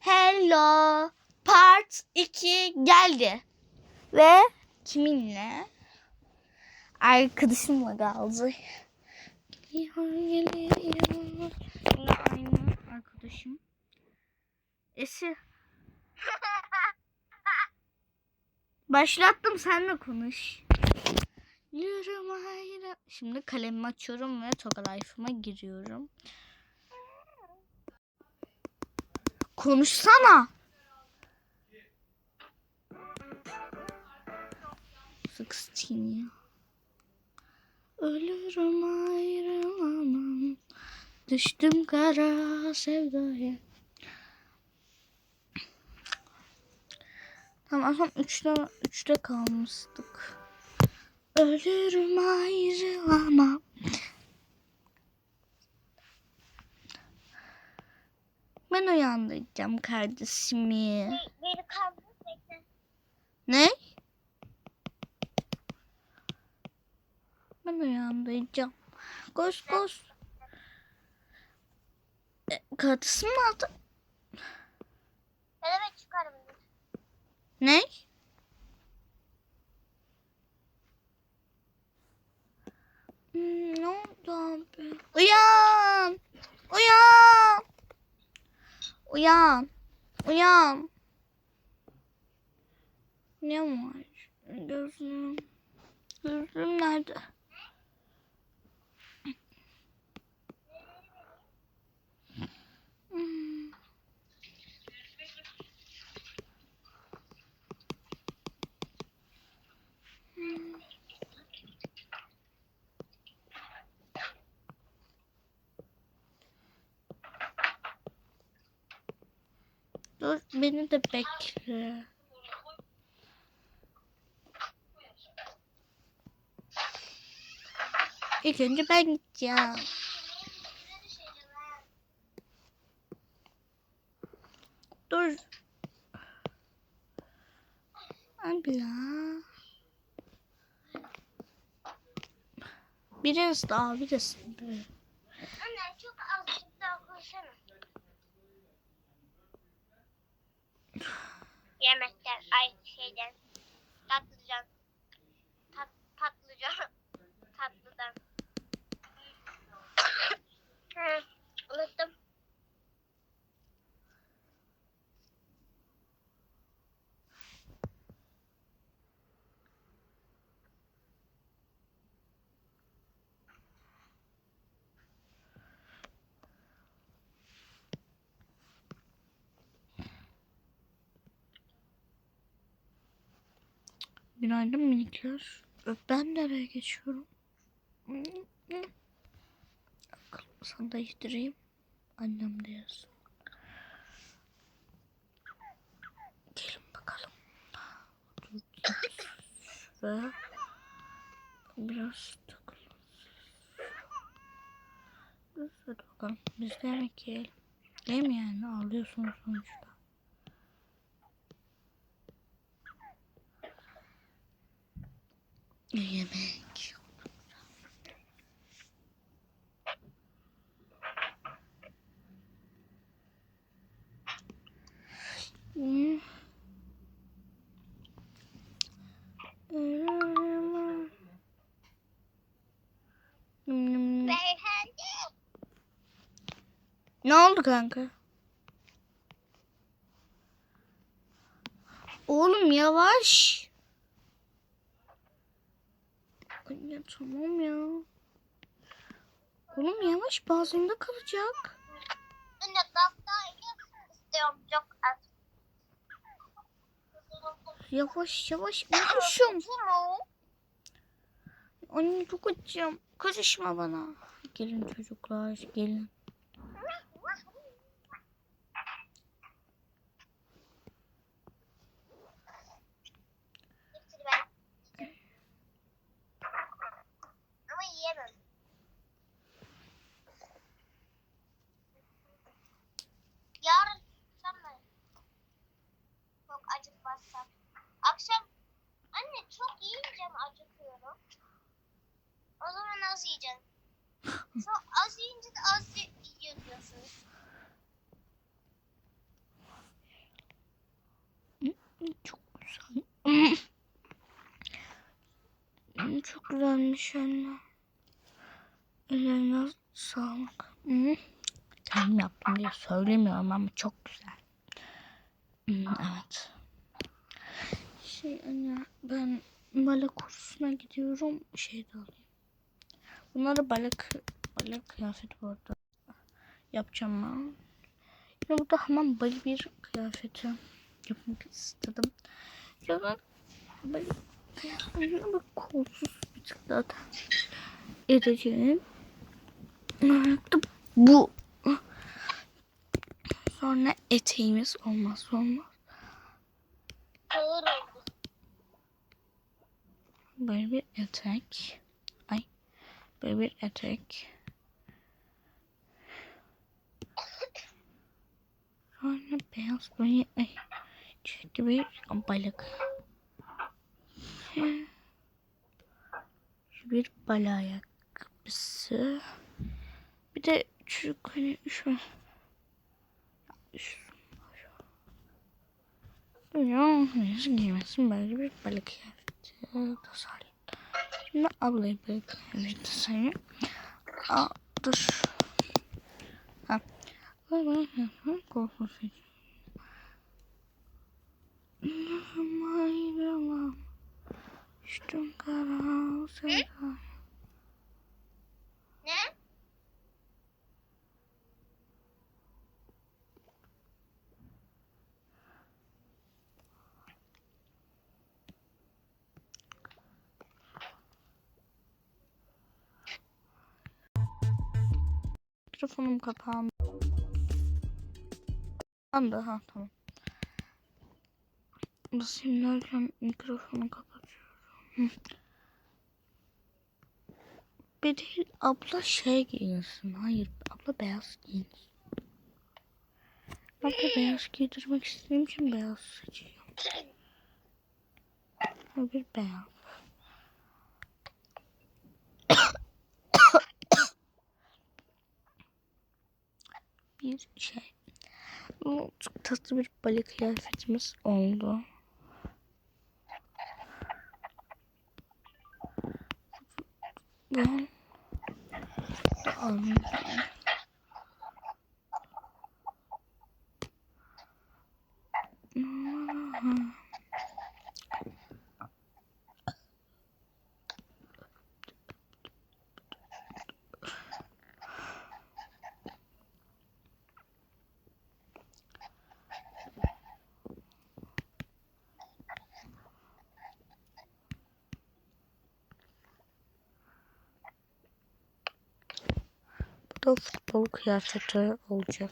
Hello Part 2 geldi. Ve kiminle? Arkadaşımla geliyor. Yine aynı arkadaşım. Esi. Başlattım senle konuş. Yürüm hayra. Şimdi kalemimi açıyorum ve Toga Life'ıma giriyorum. Konuşsana. Sixteen ya. Ölürüm ayrılamam. Düştüm kara sevdaya. Tamam son üçte, üçte kalmıştık. Ölürüm ayrılamam. Ben uyandıracağım kardeşimi. Beni kaldır bekle. Ne? Ben uyandıracağım. Koş koş. E, kardeşim mi aldı? Ben hemen çıkarım. Ne? Hmm, ne oldu abi? Uyan! Uyan! Uyan! Uyan! Ne var? Gözlüğüm. Gözlüğüm nerede? Hmm. Dur beni de bekle. İlk önce ben gideceğim. Dur. Abla. Biraz daha biraz. daha. Anne çok azıcık daha koysana. Yemekler, ay şeyden. Günaydın minikler. Ben nereye geçiyorum? Sana değiştireyim. Annem de yazsın. Gelin bakalım. Şuraya. Biraz takılın. Hadi. Biz de yemek yiyelim. Değil mi yani? Ağlıyorsunuz sonuçta. Yemek. Hmm. Ne oldu kanka? Oğlum yavaş. Anne tamam ya. Oğlum yavaş bazında kalacak. Anne baktayı istiyorum çok az. Yavaş yavaş unutmuşum. Anne çok acıyorum. Karışma bana. Gelin çocuklar gelin. Hepsini ben. Ama yiyemem. Yarın akşam Çok acıkmazsam. Akşam anne çok yiyince mi acıkıyorum? O zaman az yiyeceğim. Çok az yiyince de az ye- Şimdi şöyle. Ellerine sağlık. Hı? Kendim yaptım diye söylemiyorum ama çok güzel. Evet. Şey anne ben balık kursuna gidiyorum. Şey de alayım. Bunları balık balık kıyafet bu arada yapacağım ben. Yine burada hemen balık bir kıyafeti yapmak istedim. Ya ben balık kıyafetine bak kolsuz bir tık tercih edeceğim. Bu. Sonra eteğimiz olmaz olmaz. Böyle bir etek. Ay. Böyle bir etek. Sonra beyaz böyle ay. Çiftli bir balık. Bir balık ayakkabısı. Bir de çocuk hani. Üşüsün. Ya, neyse giymesin böyle bir balık kıyafeti tasarlayayım. Şimdi ablayı balık kıyafeti tasarlayayım. Aa, dur. Ha. Kıyafeti korkusuz. Ayrılamam. Düştüm kara sevda. Ne? Mikrofonum kapandı. Andı ha tamam. Basayım derken mikrofonu kapatıyorum. Bir değil abla şey giyinsin. Hayır abla beyaz giyinsin. Abla beyaz giydirmek istediğim için beyaz seçiyorum. Ha, bir beyaz. Bir şey. Bu çok tatlı bir balık kıyafetimiz oldu. Bu Aldım. Bu da futbol kıyafeti olacak.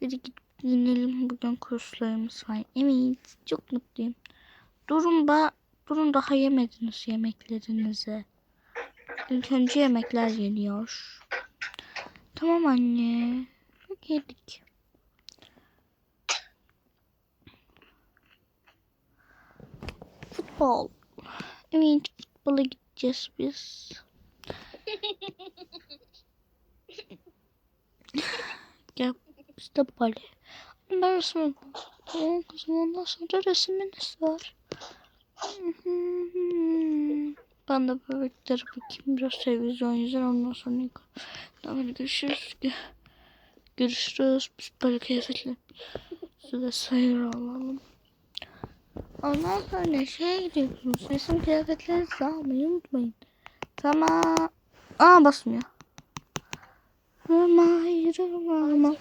Hadi gidip giyinelim. Bugün kurslarımız var. Evet. Çok mutluyum. Durun ba durun daha yemediniz yemeklerinizi. İlk önce yemekler geliyor. Tamam anne. Yedik. Futbol. Evet futbola gideceğiz biz. Gel işte bale. Ben resim yapalım. Kızım ondan sonra resiminiz var. Ben de bebeklere bakayım biraz televizyon izler ondan sonra. Tamam görüşürüz. Görüşürüz. Biz böyle kıyafetler. Size sayır alalım. Ondan sonra şeye gidiyorsunuz. Resim kıyafetlerinizi almayı unutmayın. Tamam. Aa basmıyor. Ama hayır ama.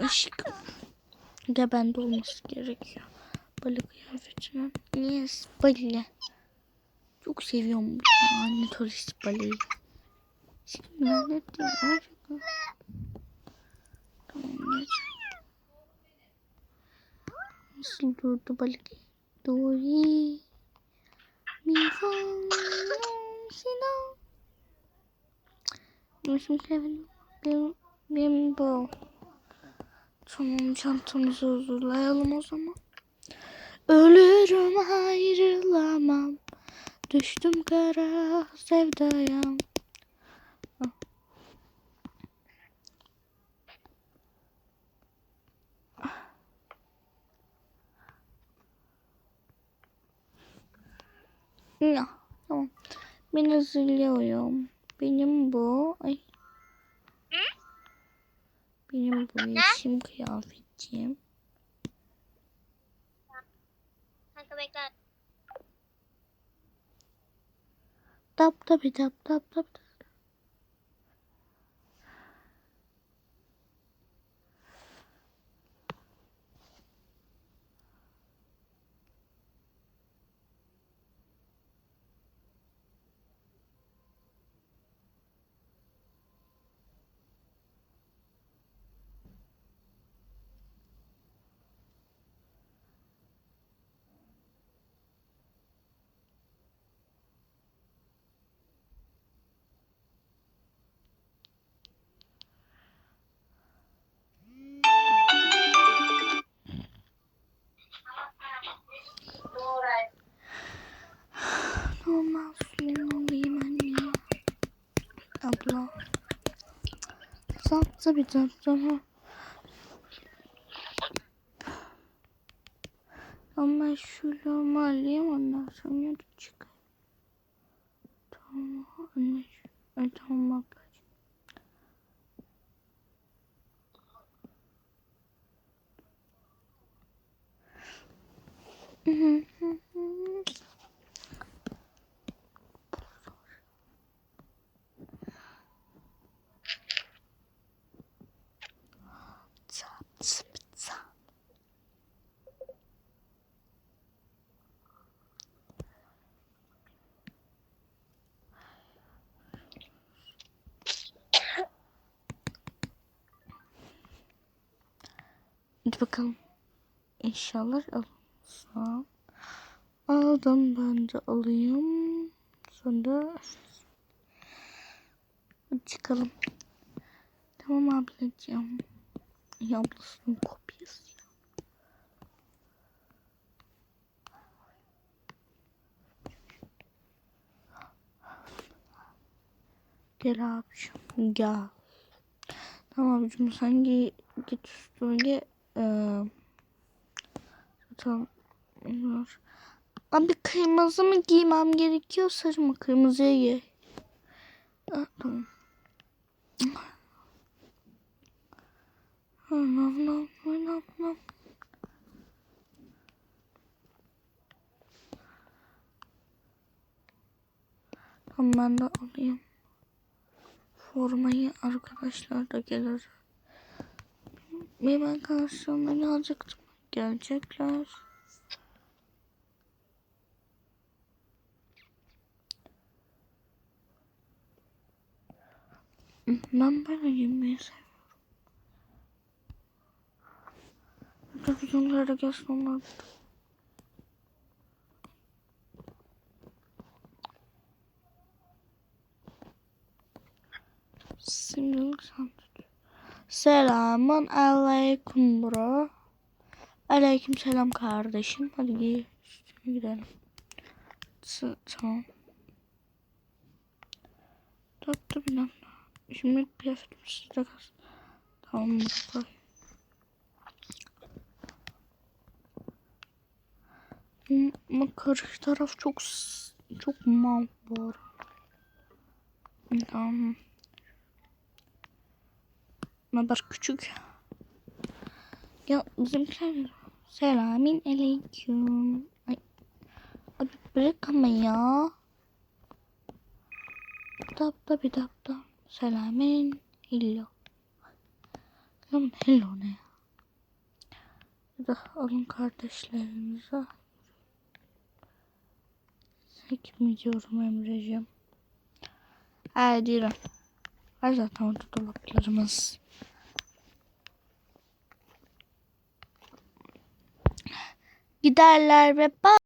Aşk. Ya bende olması gerekiyor. Balık kıyafetinin. Yes, balığı. Çok seviyorum bu anne turist balığı. Şimdi ben ne diyorum? Tamam ne? Nasıl durdu balık? Dori. Mi fa la si la. Resim kıyafeti. Benim, benim bu. Tamam çantamızı hazırlayalım o zaman. Ölürüm ayrılamam. Düştüm kara sevdaya. Ya, tamam. Ben hazırlıyorum. Benim bu. Ay. Benim bu yeşim kıyafetim. Kanka bekle. Tap tabi tap tap tap. tap. Tap tabi tap tamam. Ama şöyle alayım ondan sonra da çıkar. Tamam anne. Ay, tamam ablacığım. Hı hı. Tap tap tap. Hadi bakalım. İnşallah alırsam. Aldım ben de alayım. Sonra çıkalım. Tamam ablacığım. Ya kopyası. ya. Gel abiciğim gel. Tamam abicim sen gi- git üstüne. Ee, tamam. Abi kırmızı mı giymem gerekiyor sarı mı? Kırmızıya giy. Tamam. Anam, anam, anam, anam. Tamam ben de alayım. Formayı arkadaşlar da gelir. Arkadaşlarım beni alacaktım. Gelecekler. Ben böyle giymeyi seviyorum. Televizyonlara gelsin onlar. da. Şimdilik sen tut. Selamun aleyküm bro. Aleyküm selam kardeşim. Hadi giy. Gidelim. Tamam. Tatlı bir dakika. Şimdi kıyafetim sizde kalsın. Tamam bro. Ama karşı taraf çok çok mal bu. Tamam. Haber küçük. Ya bizimkiler Selamin aleyküm. Ay. Abi bırak ama ya. Tap tap tap tap. Selamin hello. Lan hello ne ya? Ya da alın kardeşlerinize. Kim diyorum Emre'ciğim. Hadi yürü. Var zaten orada dolaplarımız. Giderler ve bak.